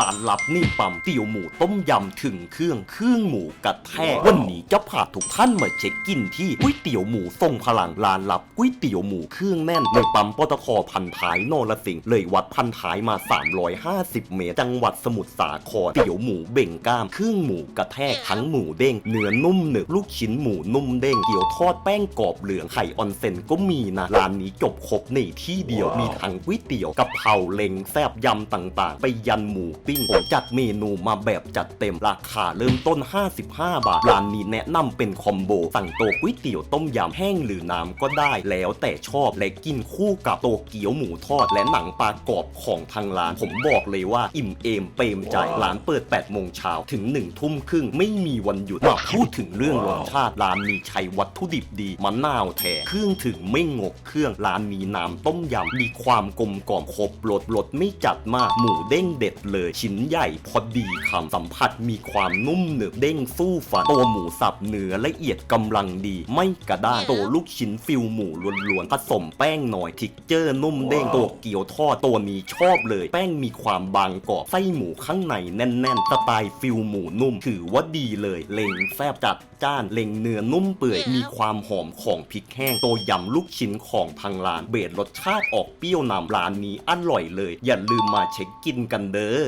ร้านลับนี่ปั๊มเตี๋ยวหมูต้มยำถึงเครื่องเครื่องหมูกระแทกวันนี้จะพาทุกท่านมาเช็คกินที่ก๋วยเตี๋ยวหมูทรงพลังร้านลับก๋วยเตี๋ยวหมูเครื่องแน่นในปั๊มปตทพันท้ายนรสิงห์เลยวัดพันท้ายมา 350 เมตร จังหวัดสมุทรสาครเตี๋ยวหมูเบ่งกล้ามเครื่องหมูกระแทกทั้งหมูเด้งเนื้อนุ่มหนึบลูกชิ้นหมูนุ่มเด้งเกี๊ยวทอดแป้งกรอบเหลืองไข่ออนเซนก็มีนะร้านนี้จบครบในที่เดียวมีทั้งก๋วยเตี๋ยวกะเพราเล็งแซบยำต่างๆ ไปยันหมูปิ้งผมจัดเมนูมาแบบจัดเต็มราคาเริ่มต้น 55 บาท ร้านนี้แนะนำเป็นคอมโบ สั่งโตก๋วยเตี๋ยวต้มยำแห้งหรือน้ำก็ได้แล้วแต่ชอบและกินคู่กับโตเกี๊ยวหมูทอด และหนังปลากรอบของทางร้าน ผมบอกเลยว่าอิ่มเอมเปรมใจร้านเปิด 8 โมงเช้าถึง 1 ทุ่มครึ่งไม่มีวันหยุดมาพูดถึงเรื่องรสชาติร้านนี้ใช้วัตถุดิบดีมะนาวแท้เครื่องถึงไม่งกเครื่องร้านนี้น้ำต้มยำมีความกลมกล่อมครบรสรสไม่จัดมากหมูเด้งเด็ดเลยชิ้นใหญ่พอดีคำสัมผัสมีความนุ่มหนึบเด้งสู้ฟันตัวหมูสับเนื้อละเอียดกำลังดี ไม่กระด้างตัวลูกชิ้นฟิลหมูล้วนๆผสมแป้งหน่อยทิกเจอร์นุ่มเด้งตัวเกี๊ยวทอดตัวนี้ชอบเลย แป้งมีความบางกรอบไส้หมูข้างในแน่นๆสไตล์ฟิลหมูนุ่มถือว่าดีเลยเล็งแซบจัดจ้านเล็งเนื้อนุ่มเปื่อยมีความหอมของพริกแห้ง ตัวยำลูกชิ้นของทางร้าน เบสรสชาติออกเปรี้ยวนำร้านนี้อร่อยเลย อย่าลืมมาเช็คกินกันเด้อ